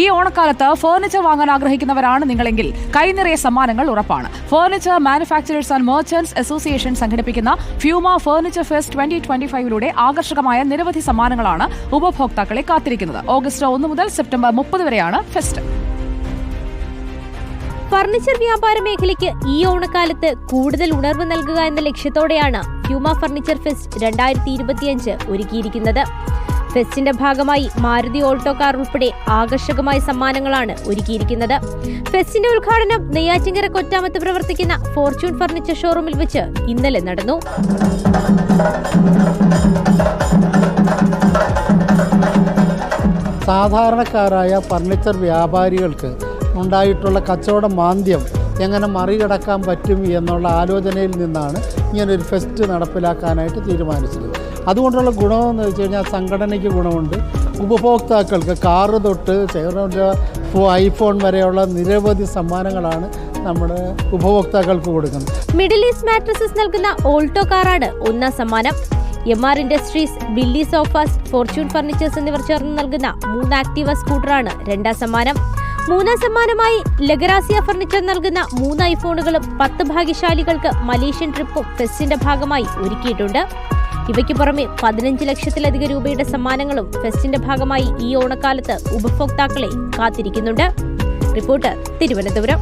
ഈ ഓണക്കാലത്ത് ഫർണിച്ചർ വാങ്ങാൻ ആഗ്രഹിക്കുന്നവരാണ് നിങ്ങളെങ്കിൽ കൈനിറയ സമ്മാനങ്ങൾ ഉറപ്പാണ്. Furniture manufacturers and merchants association സംഘടിപ്പിക്കുന്ന FUMA furniture fest twenty twenty ഫൈവിലൂടെ ആകർഷകമായ നിരവധി സമ്മാനങ്ങളാണ് ഉപഭോക്താക്കളെ കാത്തിരിക്കുന്നത്. ഓഗസ്റ്റ് ഒന്ന് മുതൽ സെപ്റ്റംബർ മുപ്പത് വരെയാണ് ഫെസ്റ്റ്. ഫർണിച്ചർ വ്യാപാര മേഖലയ്ക്ക് ഈ ഓണക്കാലത്ത് കൂടുതൽ ഉണർവ് നൽകുക എന്ന ലക്ഷ്യത്തോടെയാണ് ഹ്യൂമ ഫർണിച്ചർ ഫെസ്റ്റ് രണ്ടായിരത്തി ഒരുക്കിയിരിക്കുന്നത്. ഫെസ്റ്റിന്റെ ഭാഗമായി മാരുതി ഓൾട്ടോ കാർ ഉൾപ്പെടെ ആകർഷകമായ സമ്മാനങ്ങളാണ് ഒരുക്കിയിരിക്കുന്നത്. ഫെസ്റ്റിന്റെ ഉദ്ഘാടനം നെയ്യാറ്റിങ്കര കൊറ്റാമത്ത് പ്രവർത്തിക്കുന്ന ഫോർച്യൂൺ ഫർണിച്ചർ ഷോറൂമിൽ വെച്ച് ഇന്നലെ നടന്നു. സാധാരണക്കാരായ ഫർണിച്ചർ വ്യാപാരികൾക്ക് ഉണ്ടായിട്ടുള്ള കച്ചവട മാന്ദ്യം എങ്ങനെ മറികടക്കാൻ പറ്റും എന്നുള്ള ആലോചനയിൽ നിന്നാണ് ഇങ്ങനൊരു ഫെസ്റ്റ് നടപ്പിലാക്കാനായിട്ട് തീരുമാനിച്ചത്. അതുകൊണ്ടുള്ള ഗുണമെന്ന് വെച്ച് കഴിഞ്ഞാൽ സംഘടനയ്ക്ക് ഗുണമുണ്ട്. ഉപഭോക്താക്കൾക്ക് കാറ് തൊട്ട് ഐഫോൺ വരെയുള്ള നിരവധി സമ്മാനങ്ങളാണ് നമ്മുടെ ഉപഭോക്താക്കൾക്ക് കൊടുക്കുന്നത്. മിഡിൽ ഈസ്റ്റ് മാട്രസസ് നൽകുന്ന ഓൾട്ടോ കാറാണ് ഒന്നാം സമ്മാനം. M R industries Billy sofas Fortune furnitures എന്നിവർ ചേർന്ന് നൽകുന്ന മൂന്ന് ആക്റ്റീവ സ്കൂട്ടറാണ് രണ്ടാം സമ്മാനം. മൂന്നാം സമ്മാനമായി ലഗറാസിയ ഫർണിച്ചർ നൽകുന്ന മൂന്ന് ഐഫോണുകളും പത്ത് ഭാഗ്യശാലികൾക്ക് മലേഷ്യൻ ട്രിപ്പും ഫെസ്റ്റിന്റെ ഭാഗമായി ഒരുക്കിയിട്ടുണ്ട്. ഇവയ്ക്ക് പുറമെ പതിനഞ്ച് ലക്ഷത്തിലധികം രൂപയുടെ സമ്മാനങ്ങളും ഫെസ്റ്റിന്റെ ഭാഗമായി ഈ ഓണക്കാലത്ത് ഉപഭോക്താക്കളെ കാത്തിരിക്കുന്നുണ്ട്. റിപ്പോർട്ടർ തിരുവനന്തപുരം.